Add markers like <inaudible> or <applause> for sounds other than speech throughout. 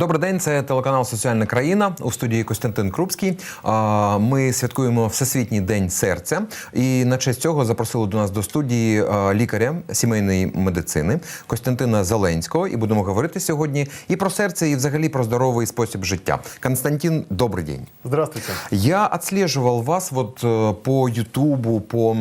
Добрий день, це телеканал Соціальна країна у студії Костянтин Крупський. Ми святкуємо Всесвітній день серця, і на честь цього запросили до нас до студії лікаря сімейної медицини Костянтина Зеленського. І будемо говорити сьогодні і про серце, і взагалі про здоровий спосіб життя. Константин, добрий день. Здравствуйте. Я отслеживал вас вот э, по Ютубу, по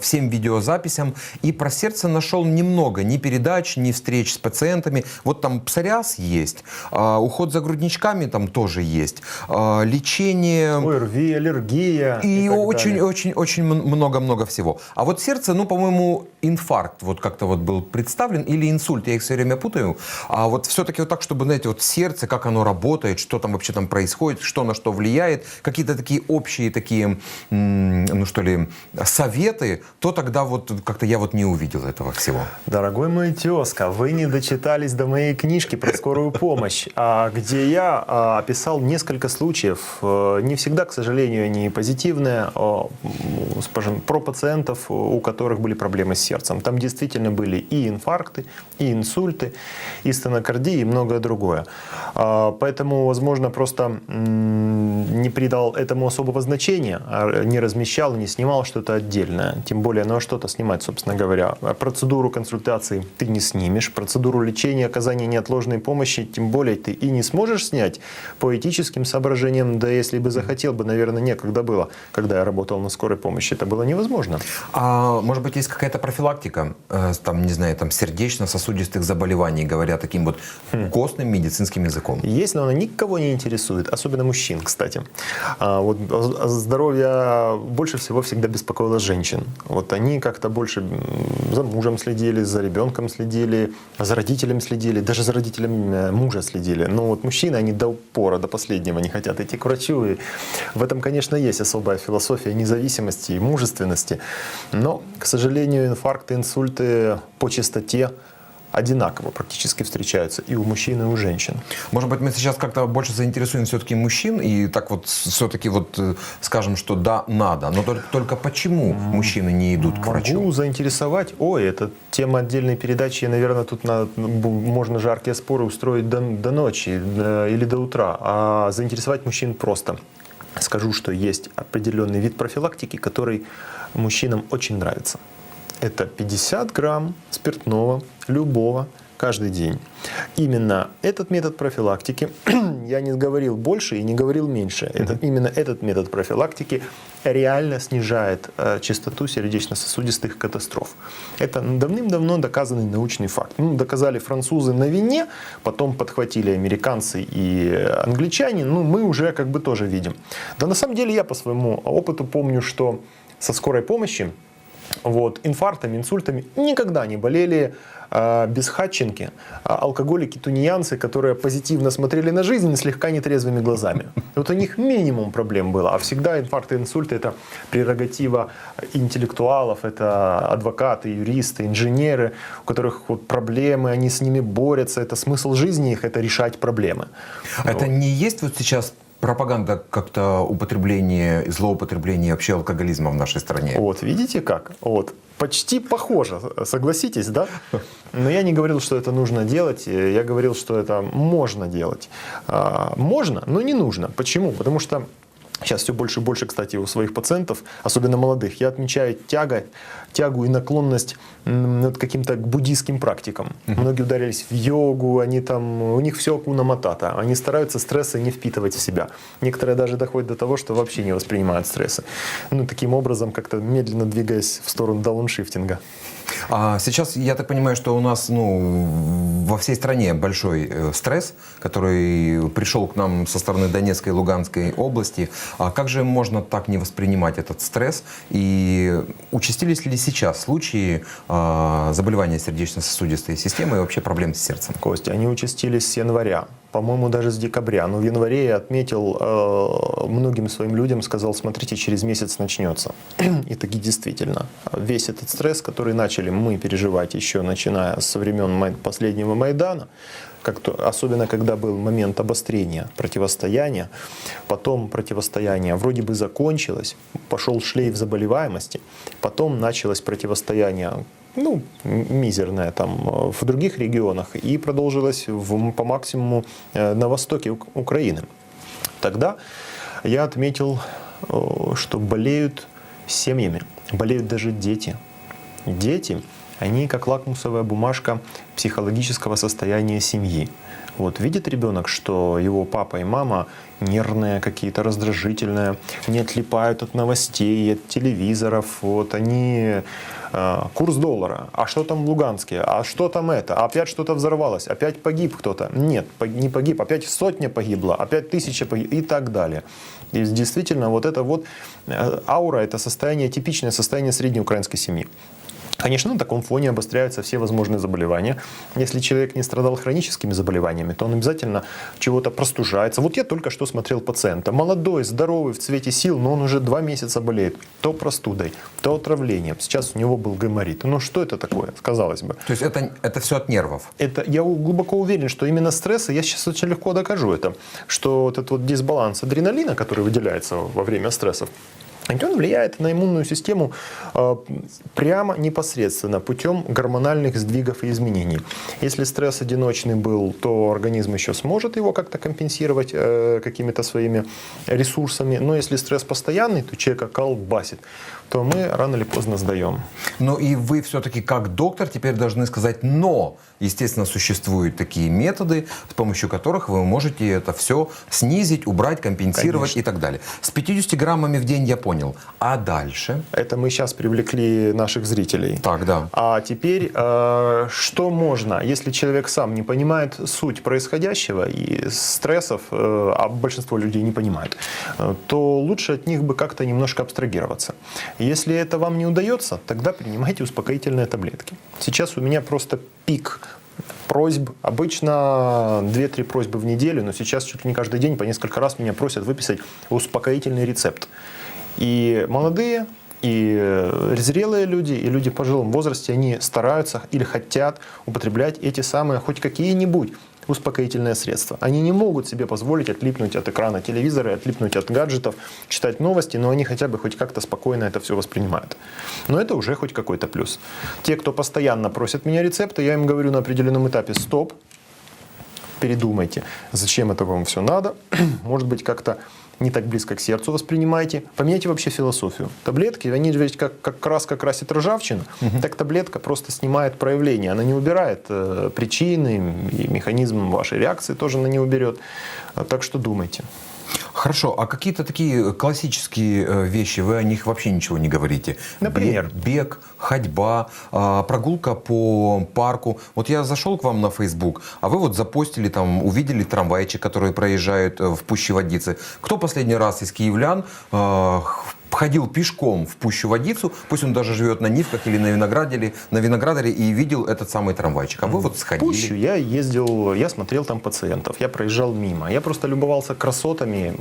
всем видеозаписям, и про сердце нашел немного, ни передач, ни встреч с пациентами. Вот там псориаз есть, а, уход за грудничками там тоже есть, а, лечение... ОРВИ, аллергия. И так очень, далее. очень, очень м- много-много всего. А вот сердце, ну, по-моему, инфаркт вот как-то вот был представлен или инсульт, я их все время путаю. А вот все-таки вот так, чтобы, знаете, вот сердце, как оно работает, что там вообще там происходит, что на что влияет, какие-то такие общие такие, ну что ли, советы, то тогда вот как-то я вот не увидел этого всего. Дорогой мой тезка, вы не дочитались до моей книжки про скорую помощь, а, где я а, описал несколько случаев, э, не всегда, к сожалению, они позитивные, а, скажем, про пациентов, у которых были проблемы с сердцем. Там действительно были и инфаркты, и инсульты, и стенокардии, и многое другое. А, Поэтому, возможно, просто не придал этому особого значения, а не размещал, не снимал что-то отдельное. Тем более, ну а что-то снимать, собственно говоря. А Процедуру консультации ты не снимешь, процедуру лечения, оказания неотложной помощи, тем более ты и не сможешь снять по этическим соображениям, да если бы захотел бы, наверное, некогда было, когда я работал на скорой помощи, это было невозможно. А может быть, есть какая-то профилактика, э, там, не знаю, там, сердечно-сосудистых заболеваний, говоря таким вот костным медицинским языком? Есть, но она никого не интересует, особенно мужчин, кстати. А, вот здоровье больше всего всегда беспокоило женщин. Вот они как-то больше за мужем следили, за ребенком следили, за родителем следили, даже за родителем э, мужа следили. Но вот мужчины, они до упора, до последнего не хотят идти к врачу. И в этом, конечно, есть особая философия независимости и мужественности. Но, к сожалению, инфаркты, инсульты по частоте одинаково практически встречаются и у мужчин, и у женщин. Может быть, мы сейчас как-то больше заинтересуем все-таки мужчин и так вот все-таки вот э, скажем, что да, надо. Но только, только почему мужчины не идут к врачу? Могу заинтересовать. Ой, это тема отдельной передачи. Наверное, тут на- бу- можно жаркие споры устроить до, до ночи э, или до утра. А заинтересовать мужчин просто. Скажу, что есть определенный вид профилактики, который мужчинам очень нравится. Это 50 грамм спиртного, любого, каждый день. Именно этот метод профилактики, <clears throat> я не говорил больше и не говорил меньше, это, именно этот метод профилактики реально снижает э, частоту сердечно-сосудистых катастроф. Это давным-давно доказанный научный факт. Ну, доказали французы на вине, потом подхватили американцы и англичане, ну мы уже как бы тоже видим. Да на самом деле я по своему опыту помню, что со скорой помощи вот, инфарктами, инсультами никогда не болели э, бесхатченки, а алкоголики, тунеянцы, которые позитивно смотрели на жизнь слегка нетрезвыми глазами. Вот у них минимум проблем было, а всегда инфаркты, инсульты это прерогатива интеллектуалов, это адвокаты, юристы, инженеры, у которых вот проблемы, они с ними борются, это смысл жизни их, это решать проблемы. Это не есть вот сейчас пропаганда как-то употребления, злоупотребления вообще алкоголизма в нашей стране? Вот, видите как? Вот. Почти похоже, согласитесь, да? Но я не говорил, что это нужно делать, э, я говорил, что это можно делать. А, Можно, но не нужно. Почему? Потому что Сейчас все больше и больше, кстати, у своих пациентов, особенно молодых, я отмечаю тяга, тягу и наклонность вот к каким-то буддийским практикам. Многие ударились в йогу, они там, у них все акуна матата. Они стараются стрессы не впитывать в себя. Некоторые даже доходят до того, что вообще не воспринимают стрессы. Ну, таким образом, как-то медленно двигаясь в сторону дауншифтинга. А сейчас, я так понимаю, что у нас ну, во всей стране большой э, стресс, который пришел к нам со стороны Донецкой и Луганской области. А как же можно так не воспринимать этот стресс? И участились ли сейчас случаи а, заболевания сердечно-сосудистой системы и вообще проблем с сердцем? Костя, они участились с января, по-моему, даже с декабря. Но в январе я отметил э, многим своим людям, сказал, смотрите, через месяц начнется. И таки действительно, весь этот стресс, который начали мы переживать еще начиная со времен Май- последнего Майдана, как то, особенно когда был момент обострения противостояния, потом противостояние вроде бы закончилось, пошел шлейф заболеваемости, потом началось противостояние ну, мизерное там э, в других регионах и продолжилось в- по максимуму э, на востоке Ук- Украины. Тогда я отметил, э, что болеют семьями, болеют даже дети. Дети, они как лакмусовая бумажка психологического состояния семьи. Вот видит ребенок, что его папа и мама нервные какие-то, раздражительные, не отлипают от новостей, от телевизоров. Вот они э, курс доллара. А что там в Луганске? А что там это? А опять что-то взорвалось? Опять погиб кто-то? Нет, не погиб. Опять сотня погибла, опять тысяча погибла и так далее. И действительно, вот это вот э, аура, это состояние, типичное состояние средней украинской семьи. Конечно, на таком фоне обостряются все возможные заболевания. Если человек не страдал хроническими заболеваниями, то он обязательно чего-то простужается. Вот я только что смотрел пациента. Молодой, здоровый, в цвете сил, но он уже два месяца болеет. То простудой, то отравлением. Сейчас у него был гайморит. Ну что это такое, казалось бы? То есть это, это все от нервов. Это, я глубоко уверен, что именно стрессы, я сейчас очень легко докажу это, что вот этот вот дисбаланс адреналина, который выделяется во время стрессов, он влияет на иммунную систему э, прямо непосредственно путем гормональных сдвигов и изменений. Если стресс одиночный был, то организм еще сможет его как-то компенсировать э, какими-то своими ресурсами. Но если стресс постоянный, то человека колбасит, то мы рано или поздно сдаем. Но и вы все-таки как доктор теперь должны сказать «но». Естественно, существуют такие методы, с помощью которых вы можете это все снизить, убрать, компенсировать Конечно. и так далее. С 50 граммами в день я понял. А дальше? Это мы сейчас привлекли наших зрителей. Так, да. А теперь, э, что можно, если человек сам не понимает суть происходящего и стрессов, э, а большинство людей не понимают, э, то лучше от них бы как-то немножко абстрагироваться. Если это вам не удается, тогда принимайте успокоительные таблетки. Сейчас у меня просто пик просьб. Обычно 2-3 просьбы в неделю, но сейчас чуть ли не каждый день по несколько раз меня просят выписать успокоительный рецепт. И молодые, и зрелые люди, и люди в пожилом возрасте, они стараются или хотят употреблять эти самые хоть какие-нибудь успокоительные средства. Они не могут себе позволить отлипнуть от экрана телевизора, отлипнуть от гаджетов, читать новости, но они хотя бы хоть как-то спокойно это все воспринимают. Но это уже хоть какой-то плюс. Те, кто постоянно просят меня рецепты, я им говорю на определенном этапе «стоп», передумайте, зачем это вам все надо. <clears throat> Может быть, как-то не так близко к сердцу воспринимайте. Поменяйте вообще философию. Таблетки, они ведь как, как краска красит ржавчину, так таблетка просто снимает проявление. Она не убирает э, причины и механизм вашей реакции тоже она не уберет. Так что думайте. Хорошо, а какие-то такие классические э, вещи, вы о них вообще ничего не говорите? Например? Бег, ходьба, а, прогулка по парку. Вот я зашел к вам на Facebook, а вы вот запостили там, увидели трамвайчик, который проезжает э, в Пуще Водицы. Кто последний раз из киевлян э, ходил пешком в Пущу Водицу, пусть он даже живет на Нивках или на Виноградаре, на Виноградаре и видел этот самый трамвайчик. А вы вот сходили. Пущу я ездил, я смотрел там пациентов, я проезжал мимо. Я просто любовался красотами.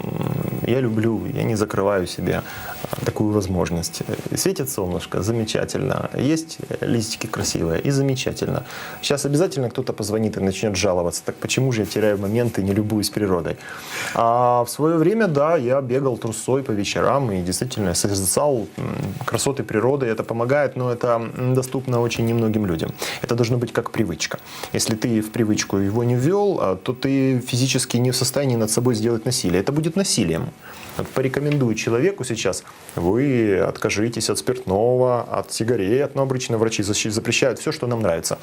Я люблю, я не закрываю себе а, такую возможность. Э, Светит солнышко, замечательно. Есть листики красивые и замечательно. Сейчас обязательно кто-то позвонит и начнет жаловаться. Так почему же я теряю моменты и не любуюсь природой? А в свое время, да, я бегал трусой по вечерам и действительно созерцал м, красоты природы. Это помогает, но это доступно очень немногим людям. Это должно быть как привычка. Если ты в привычку его не ввел, а, то ты физически не в состоянии над собой сделать насилие. Это будет насилием. Вот порекомендую человеку сейчас, вы откажитесь от спиртного, от сигарет, но обычно врачи запрещают все, что нам нравится.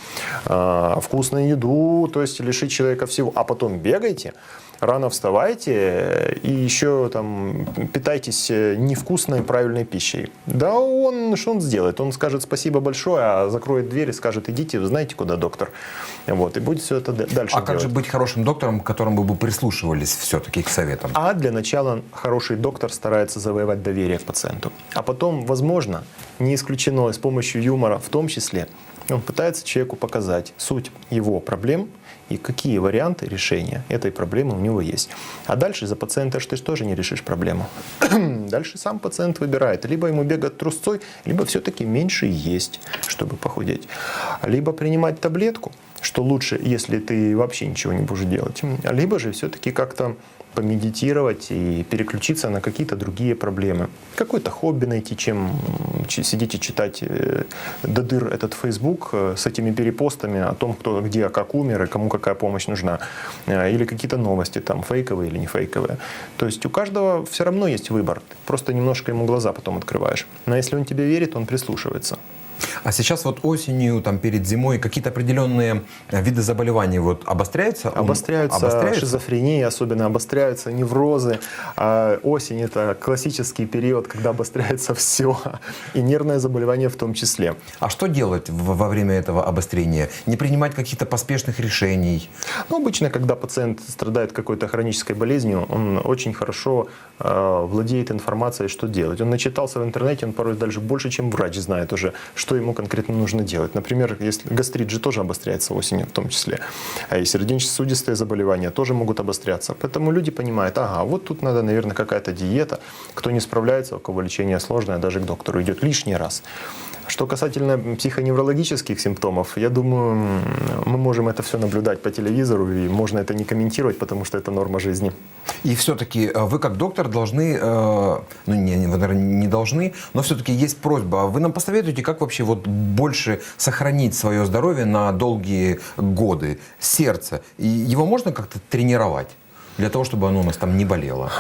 А, Вкусную еду, то есть лишить человека всего, а потом бегайте, рано вставайте и еще там питайтесь э, невкусной правильной пищей. Да он, что он сделает? Он скажет спасибо большое, а закроет дверь и скажет, идите, вы знаете куда, доктор? Вот, и будет все это дальше А как делать. же быть хорошим доктором, к которому бы прислушивались все-таки к советам? А для начала хороший доктор старается завоевать доверие к пациенту. А потом, возможно, не исключено с помощью юмора в том числе, он пытается человеку показать суть его проблем и какие варианты решения этой проблемы у него есть. А дальше за пациента ты тоже не решишь проблему. <clears throat> Дальше сам пациент выбирает. Либо ему бегать трусцой, либо все-таки меньше есть, чтобы похудеть. Либо принимать таблетку, что лучше, если ты вообще ничего не будешь делать, либо же все-таки как-то помедитировать и переключиться на какие-то другие проблемы. Какое-то хобби найти, чем сидеть и читать э, до дыр этот Facebook э, с этими перепостами о том, кто где, как умер и кому какая помощь нужна. Э, Или какие-то новости, там, фейковые или не фейковые. То есть у каждого все равно есть выбор. Ты просто немножко ему глаза потом открываешь. Но если он тебе верит, он прислушивается. А сейчас вот осенью, там перед зимой какие-то определенные э, виды заболеваний вот обостряются? Обостряются, обостряются? шизофрении, особенно обостряются неврозы. А осень – это классический период, когда обостряется <laughs> все, и нервное заболевание в том числе. А что делать во время этого обострения? Не принимать каких-то поспешных решений? Ну, обычно, когда пациент страдает какой-то хронической болезнью, он очень хорошо э, владеет информацией, что делать. Он начитался в интернете, он порой дальше больше, чем врач знает уже, что ему конкретно нужно делать. Например, если гастрит же тоже обостряется осенью в том числе, а и сердечно-сосудистые заболевания тоже могут обостряться. Поэтому люди понимают, ага, вот тут надо, наверное, какая-то диета. Кто не справляется, у кого лечение сложное, даже к доктору идет лишний раз. Что касательно психоневрологических симптомов, я думаю, мы можем это все наблюдать по телевизору, и можно это не комментировать, потому что это норма жизни. И все-таки вы как доктор должны, э, ну не, вы, наверное, не должны, но все-таки есть просьба. Вы нам посоветуете, как вообще вот больше сохранить свое здоровье на долгие годы, сердце? И его можно как-то тренировать? Для того, чтобы оно у нас там не болело.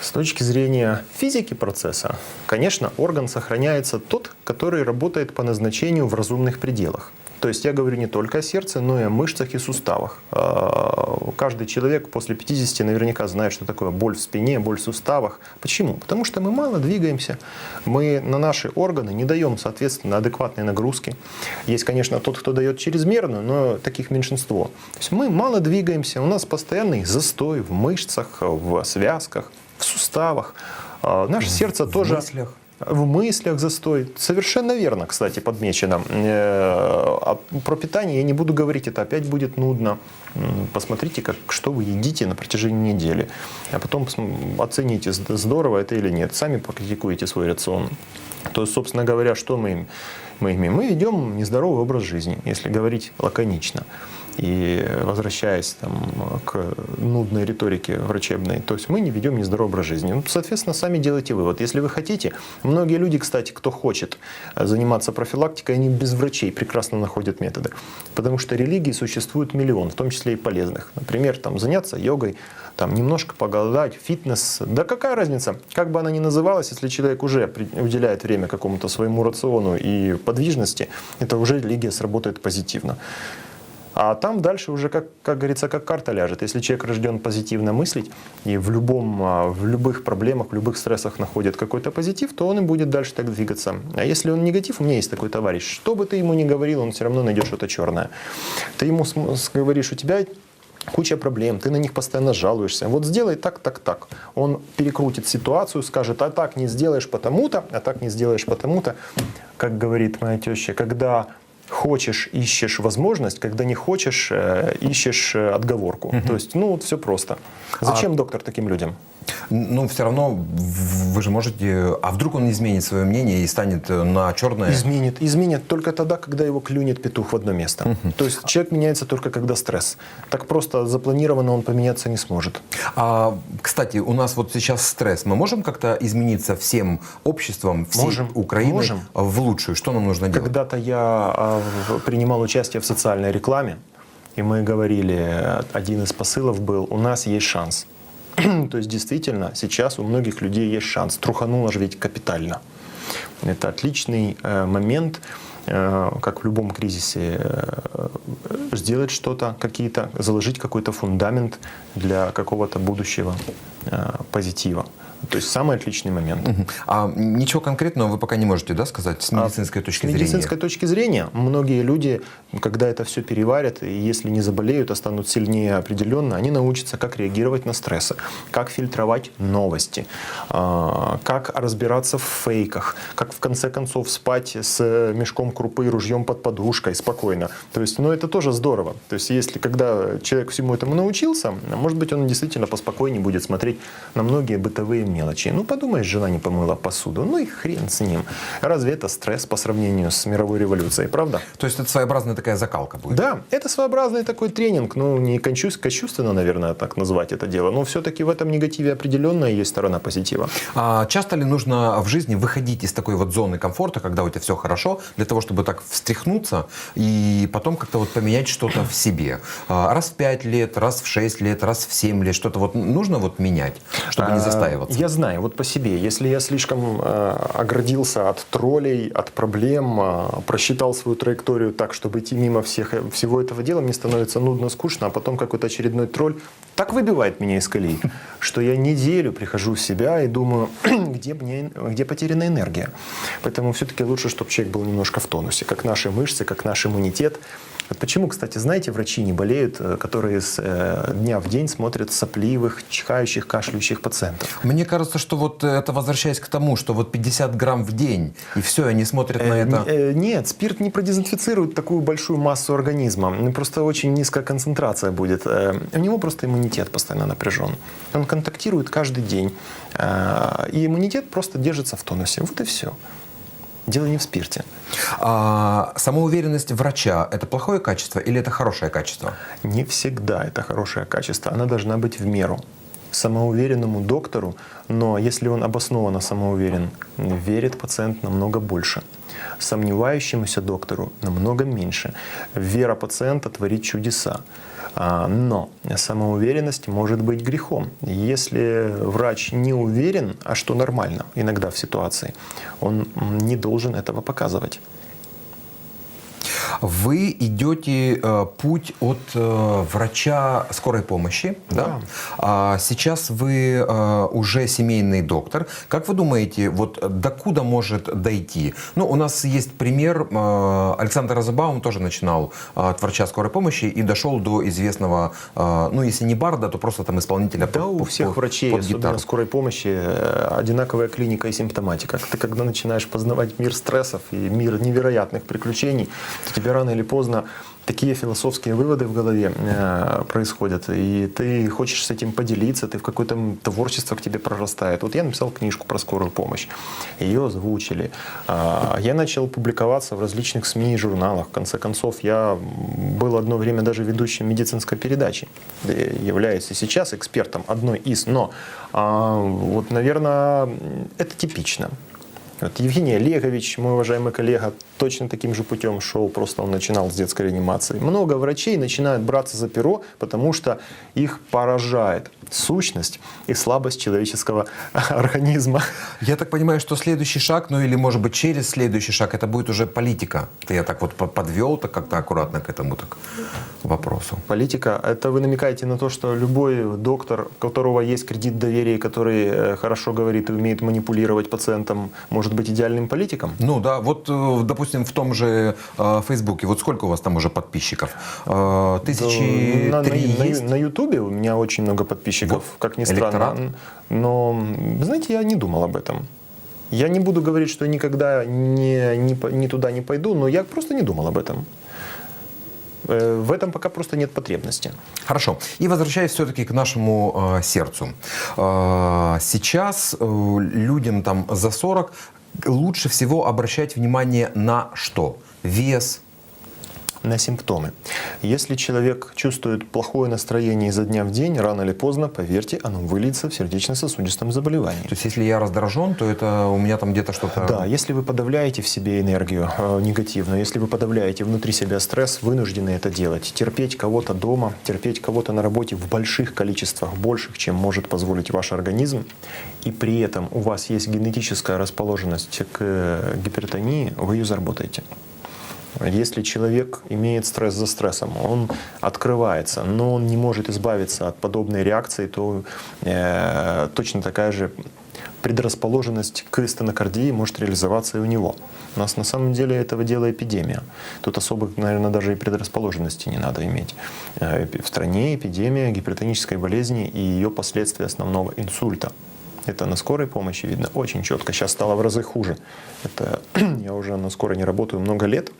С точки зрения физики процесса, конечно, орган сохраняется тот, который работает по назначению в разумных пределах. То есть я говорю не только о сердце, но и о мышцах и суставах. А, Каждый человек после 50 наверняка знает, что такое боль в спине, боль в суставах. Почему? Потому что мы мало двигаемся, мы на наши органы не даем, соответственно, адекватной нагрузки. Есть, конечно, тот, кто дает чрезмерную, но таких меньшинство. То есть мы мало двигаемся, у нас постоянный застой в мышцах, в связках, в суставах. А, Наше сердце в тоже... мыслях. В мыслях застой. Совершенно верно, кстати, подмечено. Э, А про питание я не буду говорить, это опять будет нудно. Посмотрите, как, что вы едите на протяжении недели. А потом оцените, зд- здорово это или нет. Сами покритикуете свой рацион. То есть, собственно говоря, что мы, мы имеем? Мы ведем нездоровый образ жизни, если говорить лаконично. И возвращаясь там, к нудной риторике врачебной, то есть мы не ведем нездоровый образ жизни. Ну, соответственно, сами делайте вывод. Если вы хотите, многие люди, кстати, кто хочет э, заниматься профилактикой, они без врачей прекрасно находят методы. Потому что религий существует миллион, в том числе и полезных. Например, там, заняться йогой, там, немножко поголодать, фитнес. Да какая разница? Как бы она ни называлась, если человек уже уделяет время какому-то своему рациону и подвижности, это уже религия сработает позитивно. А там дальше уже, как, как говорится, как карта ляжет. Если человек рожден позитивно мыслить и в, любом, а, в любых проблемах, в любых стрессах находит какой-то позитив, то он и будет дальше так двигаться. А если он негатив, у меня есть такой товарищ, что бы ты ему ни говорил, он все равно найдет что-то черное. Ты ему говоришь, у тебя куча проблем, ты на них постоянно жалуешься. Вот сделай так, так, так. Он перекрутит ситуацию, скажет, а так не сделаешь потому-то, а так не сделаешь потому-то. Как говорит моя теща, когда хочешь, ищешь возможность, когда не хочешь, э, ищешь э, отговорку. То есть, ну, вот все просто. Зачем доктор таким людям? Ну, все равно вы же можете... А вдруг он изменит свое мнение и станет э, на черное? Изменит. Изменит только тогда, когда его клюнет петух в одно место. То есть человек меняется только когда стресс. Так просто запланированно он поменяться не сможет. А, кстати, у нас вот сейчас стресс. Мы можем как-то измениться всем обществом, всей Можем. Украины Можем. в лучшую? Что нам нужно делать? Когда-то я а, принимал участие в социальной рекламе, и мы говорили, один из посылов был, у нас есть шанс. <clears throat> То есть действительно сейчас у многих людей есть шанс. Трухануло же ведь капитально. Это отличный э, момент, как в любом кризисе, э, сделать что-то, какие-то, заложить какой-то фундамент для какого-то будущего э, позитива. То есть самый отличный момент. Мгм. А ничего конкретного вы пока не можете, да, сказать с медицинской точки С зрения? медицинской точки зрения, многие люди, когда это все переварят, и если не заболеют, а станут сильнее определенно, они научатся, как реагировать на стрессы, как фильтровать новости, а, как разбираться в фейках, как в конце концов спать с мешком крупы ружьем под подушкой спокойно. То есть, ну это тоже здорово. То есть, если когда человек всему этому научился, может быть, он действительно поспокойнее будет смотреть на многие бытовые мелочи. Ну, подумаешь, жена не помыла посуду. Ну и хрен с ним. Разве это стресс по сравнению с мировой революцией, правда? То есть это своеобразная такая закалка будет? Да, это своеобразный такой тренинг. Ну, не кончусь, кощувственно, наверное, так назвать это дело. Но все-таки в этом негативе определенная есть сторона позитива. А часто ли нужно в жизни выходить из такой вот зоны комфорта, когда у тебя все хорошо, для того, чтобы так встряхнуться и потом как-то вот поменять что-то в себе? А, Раз в 5 лет, раз в 6 лет, раз в 7 лет, что-то вот нужно вот менять, чтобы не А, застаиваться? Я знаю, вот по себе. Если я слишком э, оградился от троллей, от проблем, просчитал свою траекторию так, чтобы идти мимо всех, э, всего этого дела, мне становится нудно, скучно, а потом какой-то очередной тролль так выбивает меня из колеи, что я неделю прихожу в себя и думаю, <clears throat> где, мне, где потеряна энергия. Поэтому все-таки лучше, чтобы человек был немножко в тонусе, как наши мышцы, как наш иммунитет. Вот почему, кстати, знаете, врачи не болеют, э, которые с э, дня в день смотрят сопливых, чихающих, кашляющих пациентов. Мне кажется, что вот это возвращаясь к тому, что вот 50 грамм в день, и все, они смотрят на Э, это. н- э, Нет, спирт не продезинфицирует такую большую массу организма. Ну, Просто очень низкая концентрация будет. У него просто иммунитет постоянно напряжен. Он контактирует каждый день. И иммунитет просто держится в тонусе. Вот и все. Дело не в спирте. А самоуверенность врача – это плохое качество или это хорошее качество? Не всегда это хорошее качество. Она должна быть в меру. Самоуверенному доктору, но если он обоснованно самоуверен, верит пациент намного больше. Сомневающемуся доктору намного меньше. Вера пациента творит чудеса. А, Но самоуверенность может быть грехом. Если врач не уверен, а что нормально иногда в ситуации, он не должен этого показывать. Вы идете э, путь от э, врача скорой помощи, да? Да. А сейчас вы э, уже семейный доктор. Как вы думаете, вот докуда может дойти? Ну, у нас есть пример. э, Александр Розенбаум тоже начинал э, от врача скорой помощи и дошел до известного, э, ну, если не барда, то просто там исполнителя Да, под- у всех под- врачей, под особенно гитару. скорой помощи, э, одинаковая клиника и симптоматика. Ты когда начинаешь познавать мир стрессов и мир невероятных приключений, тебе рано или поздно такие философские выводы в голове э, происходят, и ты хочешь с этим поделиться, ты в какое-то творчество к тебе прорастает. Вот я написал книжку про скорую помощь, ее озвучили. А, Я начал публиковаться в различных СМИ и журналах. В конце концов, я был одно время даже ведущим медицинской передачи, являюсь и сейчас экспертом одной из. Но а, вот, наверное, это типично. Вот Евгений Олегович, мой уважаемый коллега, точно таким же путем шел, просто он начинал с детской реанимации. Много врачей начинают браться за перо, потому что их поражает сущность и слабость человеческого <laughs> организма. Я так понимаю, что следующий шаг, ну или может быть через следующий шаг, это будет уже политика. Это я так вот по- подвел так как-то аккуратно к этому так вопросу. Политика, это вы намекаете на то, что любой доктор, у которого есть кредит доверия, который э, хорошо говорит и умеет манипулировать пациентом, может быть идеальным политиком? Ну да, вот, э, допустим, в том же э, Фейсбуке, вот сколько у вас там уже подписчиков? Э, Тысячи на, три на, есть? на Ютубе у меня очень много подписчиков, Вот, как ни электорат. странно. Но, знаете, я не думал об этом. Я не буду говорить, что никогда не, не, не туда не пойду, но я просто не думал об этом. Э, В этом пока просто нет потребности. Хорошо. И возвращаясь все-таки к нашему э, сердцу. Э, сейчас э, людям там за 40 лучше всего обращать внимание на что? Вес, на симптомы. Если человек чувствует плохое настроение изо дня в день, рано или поздно, поверьте, оно выльется в сердечно-сосудистом заболевании. то есть если я раздражен, то это у меня там где-то что-то... Да, если вы подавляете в себе энергию э, негативную, если вы подавляете внутри себя стресс, вынуждены это делать. Терпеть кого-то дома, терпеть кого-то на работе в больших количествах, больших, чем может позволить ваш организм, и при этом у вас есть генетическая расположенность к э, гипертонии, вы ее заработаете. Если человек имеет стресс за стрессом, он открывается, но он не может избавиться от подобной реакции, то э, точно такая же предрасположенность к стенокардии может реализоваться и у него. У нас на самом деле этого дела эпидемия. Тут особых, наверное, даже и предрасположенности не надо иметь. Э, В стране эпидемия гипертонической болезни и ее последствия основного инсульта. Это на скорой помощи видно очень четко. Сейчас стало в разы хуже. Это <clears throat> я уже на скорой не работаю много лет.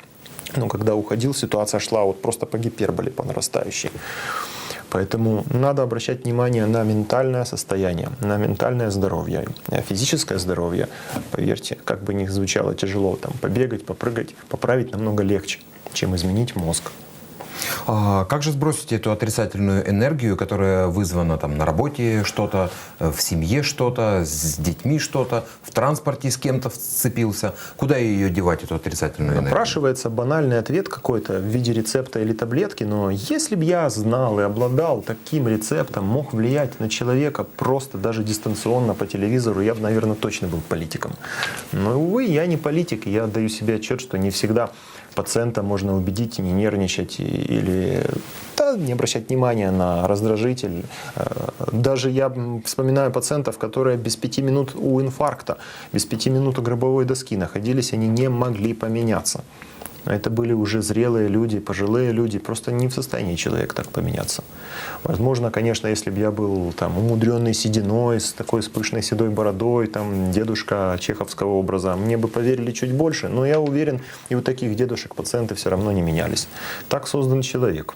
Но когда уходил, ситуация шла вот просто по гиперболе, по нарастающей. Поэтому надо обращать внимание на ментальное состояние, на ментальное здоровье. А физическое здоровье, поверьте, как бы ни звучало тяжело, там, побегать, попрыгать, поправить намного легче, чем изменить мозг. А как же сбросить эту отрицательную энергию, которая вызвана там на работе что-то, э, в семье что-то, с детьми что-то, в транспорте с кем-то сцепился? Куда ее девать, эту отрицательную энергию? Напрашивается банальный ответ какой-то в виде рецепта или таблетки, но если бы я знал и обладал таким рецептом, мог влиять на человека просто даже дистанционно по телевизору, я бы, наверное, точно был политиком. Но, увы, я не политик, я отдаю себе отчет, что не всегда пациента можно убедить не нервничать, или да, не обращать внимания на раздражитель. Э, Даже я вспоминаю пациентов, которые без пяти минут у инфаркта, без пяти минут у гробовой доски находились, они не могли поменяться. Это были уже зрелые люди, пожилые люди, просто не в состоянии человек так поменяться. Возможно, конечно, если бы я был там умудренный сединой, с такой с пышной седой бородой, там дедушка чеховского образа, мне бы поверили чуть больше, но я уверен, и у таких дедушек пациенты все равно не менялись. Так создан человек.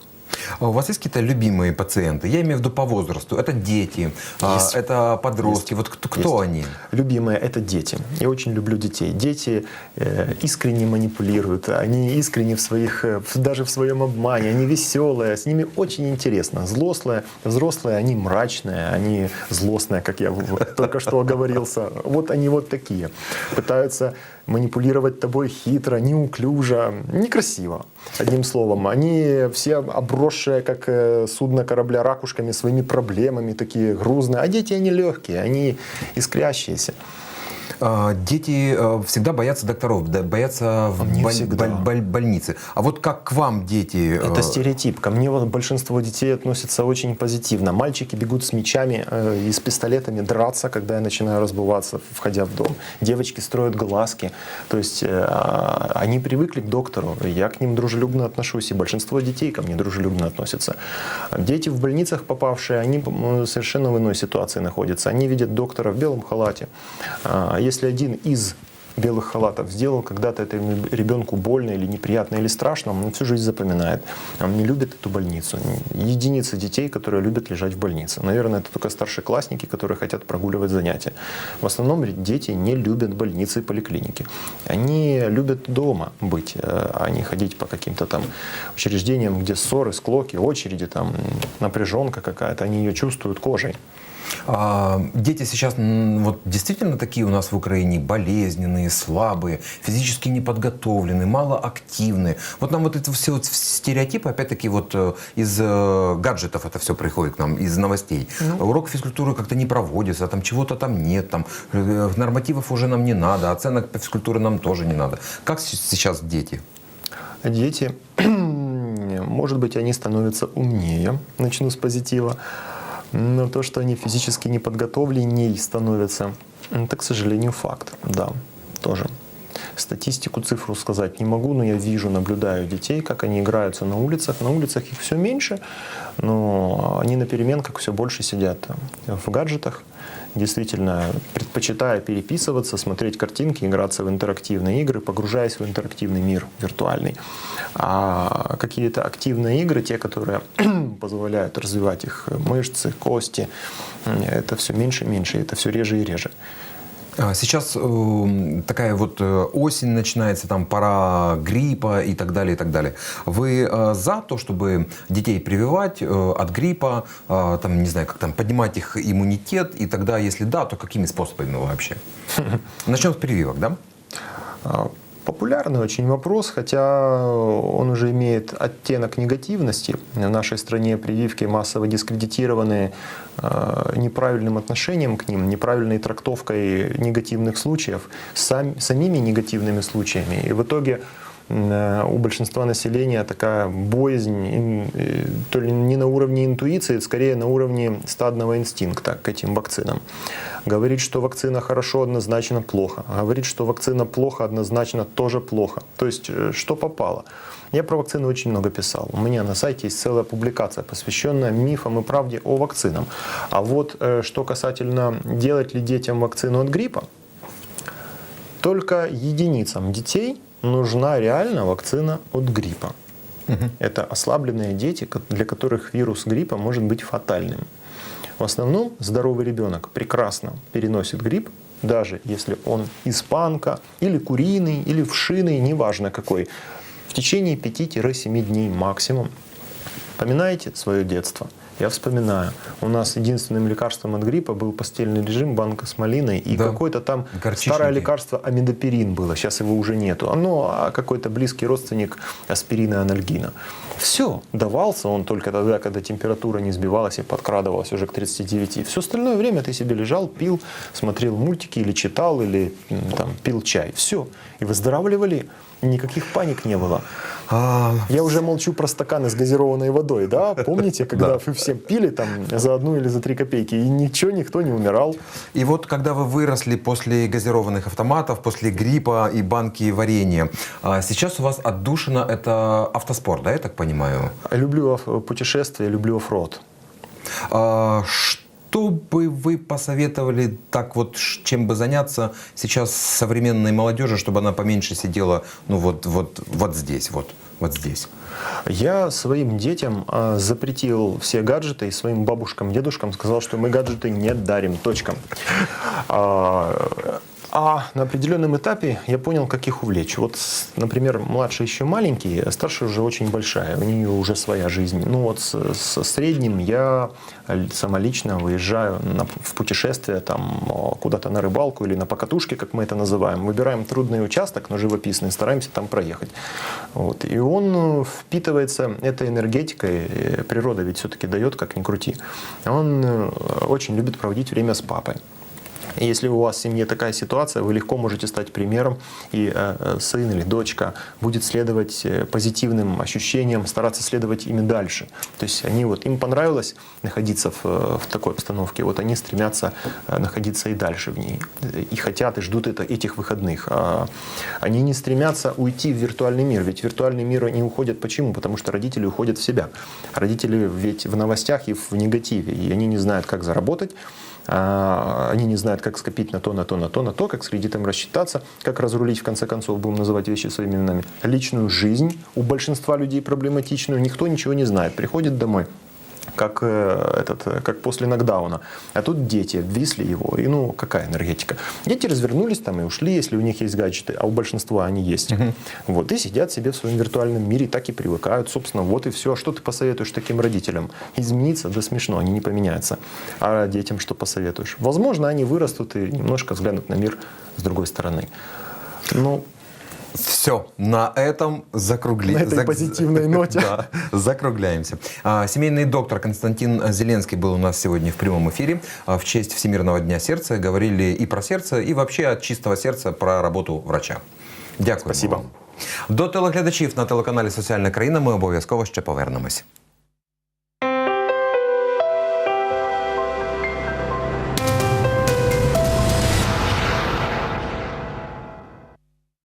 А У вас есть какие-то любимые пациенты? Я имею в виду по возрасту. Это дети, а, Есть. это подростки. Вот кто, кто они? Любимые – это дети. Я очень люблю детей. Дети э, искренне манипулируют, они искренне в своих, э, даже в своем обмане, они веселые, с ними очень интересно. Злослые, взрослые, они мрачные, они злостные, как я только что оговорился. Вот они вот такие. Пытаются манипулировать тобой хитро, неуклюже, некрасиво. Одним словом, они все обросшие, как э, судно корабля, ракушками, своими проблемами, такие грузные. А дети, они легкие, они искрящиеся. А, Дети э, всегда боятся докторов, боятся в Не боль- всегда. боль- боль- больнице. А вот как к вам дети? э, Это стереотип. Ко мне вот большинство детей относятся очень позитивно. Мальчики бегут с мечами э, и с пистолетами драться, когда я начинаю разбываться, входя в дом. Девочки строят глазки. То есть а, они привыкли к доктору. Я к ним дружелюбно отношусь. И большинство детей ко мне дружелюбно относятся. Дети в больницах попавшие, они совершенно в иной ситуации находятся. Они видят доктора в белом халате. А если один из белых халатов сделал когда-то этому ребенку больно или неприятно или страшно, он всю жизнь запоминает. Он не любит эту больницу. Единицы детей, которые любят лежать в больнице. Наверное, это только старшеклассники, которые хотят прогуливать занятия. В основном дети не любят больницы и поликлиники. Они любят дома быть, э, а не ходить по каким-то там учреждениям, где ссоры, склоки, очереди, там напряженка какая-то. Они ее чувствуют кожей. А, Дети сейчас вот действительно такие у нас в Украине болезненные, слабые, физически неподготовленные, малоактивные. Вот нам вот это все вот стереотипы, опять-таки, вот э, из э, гаджетов это все приходит к нам, из новостей. Урок физкультуры как-то не проводится, там чего-то там нет, там э, нормативов уже нам не надо, оценок по физкультуре нам тоже не надо. Как сейчас дети? Дети, <clears throat> может быть, они становятся умнее, начну с позитива, но то, что они физически неподготовленней становятся, это, к сожалению, факт, да, тоже. Статистику, цифру сказать не могу, но я вижу, наблюдаю детей, как они играются на улицах. На улицах их все меньше, но они на переменках все больше сидят в гаджетах, действительно предпочитая переписываться, смотреть картинки, играться в интерактивные игры, погружаясь в интерактивный мир виртуальный. А какие-то активные игры, те, которые <clears throat> позволяют развивать их мышцы, кости, это все меньше и меньше, это все реже и реже. А Сейчас э, такая вот э, осень начинается, там пора гриппа и так далее, и так далее. Вы э, за то, чтобы детей прививать э, от гриппа, там, не знаю, как там, поднимать их иммунитет, и тогда, если да, то какими способами вообще? <laughs> Начнем с прививок, да? Популярный очень вопрос, хотя он уже имеет оттенок негативности. В нашей стране прививки массово дискредитированы э, неправильным отношением к ним, неправильной трактовкой негативных случаев, сам- самими негативными случаями. И в итоге у большинства населения такая боязнь, э, то ли не на уровне интуиции, скорее на уровне стадного инстинкта к этим вакцинам. Говорит, что вакцина хорошо, однозначно плохо. Говорит, что вакцина плохо, однозначно тоже плохо. То есть, э, что попало. Я про вакцины очень много писал. У меня на сайте есть целая публикация, посвященная мифам и правде о вакцинам. А вот э, что касательно делать ли детям вакцину от гриппа, только единицам детей нужна реально вакцина от гриппа. Это ослабленные дети, для которых вирус гриппа может быть фатальным. В основном здоровый ребенок прекрасно переносит грипп, даже если он испанка, или куриный, или вшиный, неважно какой, в течение 5-7 дней максимум. Поминаете свое детство? Я вспоминаю. У нас единственным лекарством от гриппа был постельный режим, банка с малиной и Да. какое-то там старое лекарство амидоперин было. Сейчас его уже нету. Оно а какой-то близкий родственник аспирина и анальгина. Все. Давался он только тогда, когда температура не сбивалась и подкрадывалась уже к 39. Все остальное время ты себе лежал, пил, смотрел мультики или читал, или там, пил чай. Все. И выздоравливали. Никаких паник не было. А, Я уже молчу про стаканы с газированной водой, да? Помните, <laughs> когда Да. вы все пили там за одну или за три копейки, и ничего, никто не умирал. И вот когда вы выросли после газированных автоматов, после гриппа и банки варенья, а сейчас у вас отдушина это автоспорт, да, я так понимаю? Люблю путешествия, люблю оффроуд. А, Что бы вы посоветовали так вот, чем бы заняться сейчас современной молодежи, чтобы она поменьше сидела, ну вот, вот, вот здесь, вот, вот здесь? Я своим детям а, запретил все гаджеты и своим бабушкам, дедушкам сказал, что мы гаджеты не дарим. Точка. А, а на определенном этапе я понял, как их увлечь. Вот, например, младший еще маленький, а старшая уже очень большая, у нее уже своя жизнь. Ну вот со средним я самолично выезжаю на- в путешествие там куда-то на рыбалку или на покатушке, как мы это называем. Выбираем трудный участок, но живописный, стараемся там проехать. Вот. И он э, впитывается этой энергетикой, природа ведь все-таки дает, как ни крути. Он э, очень любит проводить время с папой. Если у вас в семье такая ситуация, вы легко можете стать примером, и э, э, сын или дочка будет следовать э, позитивным ощущениям, стараться следовать ими дальше. То есть они вот им понравилось находиться в, в такой обстановке, вот они стремятся находиться и дальше в ней, и хотят и ждут это, этих выходных. А Они не стремятся уйти в виртуальный мир, ведь виртуальный мир они уходят почему? Потому что родители уходят в себя. Родители ведь в новостях и в негативе, и они не знают, как заработать, они не знают, как скопить на то, на то, на то, на то, как с кредитом рассчитаться, как разрулить, в конце концов, будем называть вещи своими именами. Личную жизнь у большинства людей проблематичную, никто ничего не знает. Приходит домой, как, э, этот, э, как после нокдауна. А тут дети обвисли его. И ну, какая энергетика? Дети развернулись там и ушли, если у них есть гаджеты, а у большинства они есть. Вот, и сидят себе в своем виртуальном мире, так и привыкают. Собственно, вот и все. А что ты посоветуешь таким родителям? Измениться? Да смешно, они не поменяются. А детям что посоветуешь? Возможно, они вырастут и немножко взглянут на мир с другой стороны. Ну, Все, на этом закругли... На этой зак- позитивной ноте. <laughs> Да, закругляемся. А, Семейный доктор Константин Зеленский был у нас сегодня в прямом эфире. А, В честь Всемирного дня сердца говорили и про сердце, і вообще от чистого сердца про роботу врача. Дякую. Спасибо. вам. До телеглядачів на телеканалі Соціальна країна ми обов'язково ще повернемось.